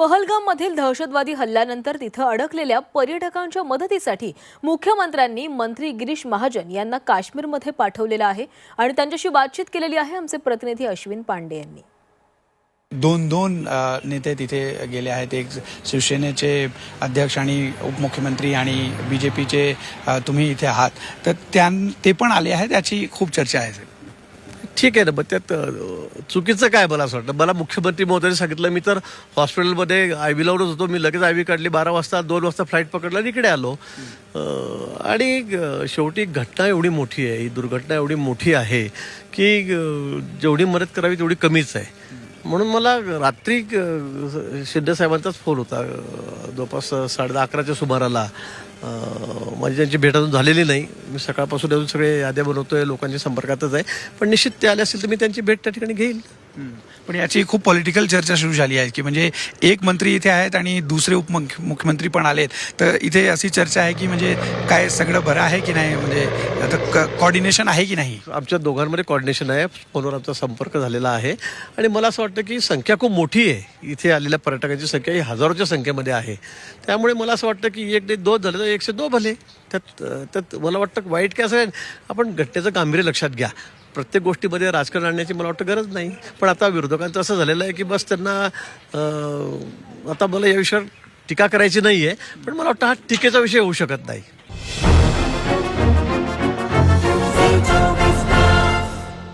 पहलगाममधील दहशतवादी हल्ल्यानंतर तिथं अडकलेल्या पर्यटकांच्या मदतीसाठी मुख्यमंत्र्यांनी मंत्री गिरीश महाजन यांना काश्मीरमध्ये पाठवलेलं आहे आणि त्यांच्याशी बातचीत केलेली आहे आमचे प्रतिनिधी अश्विन पांडे यांनी. दोन दोन नेते तिथे गेले आहेत. एक शिवसेनेचे अध्यक्ष आणि उपमुख्यमंत्री आणि बी जे पीचे तुम्ही इथे आहात. तर त्यां ते पण आले आहेत याची खूप चर्चा आहे. ठीक आहे ना मग त्यात चुकीचं काय मला असं वाटतं? मला मुख्यमंत्री महोदयांनी सांगितलं मी तर हॉस्पिटलमध्ये आय व्ही लावूनच होतो. मी लगेच आय व्ही काढली बारा वाजता दोन वाजता फ्लाईट पकडला आणि इकडे आलो. आणि शेवटी घटना एवढी मोठी आहे ही दुर्घटना एवढी मोठी आहे की जेवढी मदत करावी तेवढी कमीच आहे. म्हणून मला रात्री शिंदे साहेबांचाच फोन होता जवळपास साडे अकराच्या सुमाराला. माझी त्यांची भेट अजून झालेली नाही. मी सकाळपासून अजून सगळे याद्या बनवतोय लोकांच्या संपर्कातच आहे. पण निश्चित ते आले असेल तर मी त्यांची भेट त्या ठिकाणी घेईल. पण याची खूप पॉलिटिकल चर्चा सुरू झाली आहे की म्हणजे एक मंत्री इथे आहेत आणि दुसरे उपमुख्यमंत्री पण आलेत. तर इथे अशी चर्चा आहे की म्हणजे काय सगळं बरं आहे की नाही? म्हणजे आता कॉर्डिनेशन आहे की नाही? आमच्या दोघांमध्ये कॉर्डिनेशन आहे. फोनवर आमचा संपर्क झालेला आहे. आणि मला असं वाटतं की संख्या खूप मोठी आहे. इथे आलेल्या पर्यटकांची संख्या ही हजारोच्या संख्येमध्ये आहे. त्यामुळे मला असं वाटतं की एक दोन झाले तर एकशे दो भले. त्यात त्यात मला वाटतं वाईट काय असं आहे आपण घटनेचं गांभीर्य लक्षात घ्या. प्रत्येक गोष्टीमध्ये राजकारण आणण्याची मला वाटतं गरज नाही. पण आता विरोधकांचं असं झालेलं आहे की बस त्यांना आता मला या विषयावर टीका करायची नाही आहे पण मला वाटतं हा टीकेचा विषय होऊ शकत नाही.